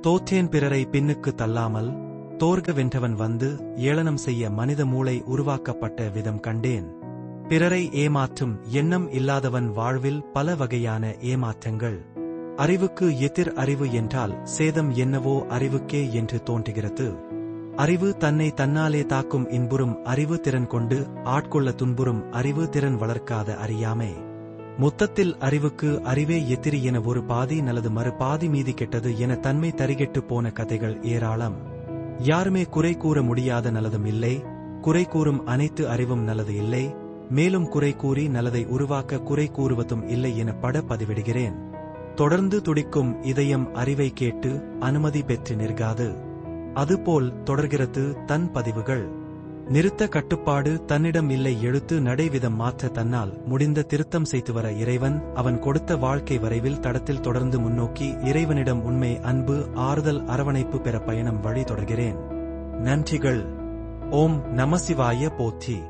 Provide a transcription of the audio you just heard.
தோற்றேன் பிறரை பின்னுக்கு தள்ளாமல் தோர்க வென்றவன் வந்து ஏளனம் செய்ய மனித மூளை உருவாக்கப்பட்ட விதம் கண்டேன். பிறரை ஏமாற்றும் எண்ணம் இல்லாதவன் வாழ்வில் பல வகையான ஏமாற்றங்கள். அறிவுக்கு எதிர் அறிவு என்றால் சேதம் என்னவோ அறிவுக்கே என்று தோன்றுகிறது. அறிவு தன்னை தன்னாலே தாக்கும் இன்புறும் அறிவு திறன் கொண்டு ஆட்கொள்ள துன்புறும் அறிவு திறன் வளர்க்காத அறியாமை. மொத்தத்தில் அறிவுக்கு அறிவே எதிரி என ஒரு பாதி நல்லது மறு பாதி மீதி கெட்டது என தன்மை தரிகெட்டு போன கதைகள் ஏராளம். யாருமே குறை கூற முடியாத நல்லதும் இல்லை குறை கூறும் அனைத்து அறிவும் நல்லது இல்லை மேலும் குறை கூறி நல்லதை உருவாக்க குறை கூறுவதும் இல்லை என பட பதிவிடுகிறேன். தொடர்ந்து துடிக்கும் இதயம் அறிவை கேட்டு அனுமதி பெற்று நிற்காது. அதுபோல் தொடர்கிறது தன் பதிவுகள். நிறுத்த கட்டுப்பாடு தன்னிடம் இல்லை எழுத்து நடைவிதம் மாற்ற தன்னால் முடிந்த திருத்தம் செய்து வர இறைவன் அவன் கொடுத்த வாழ்க்கை வரைவில் தடத்தில் தொடர்ந்து முன்னோக்கி இறைவனிடம் உண்மை அன்பு ஆறுதல் அரவணைப்பு பெற பயணம் வழி தொடர்கிறேன். நன்றிகள். ஓம் நமசிவாய போற்றி.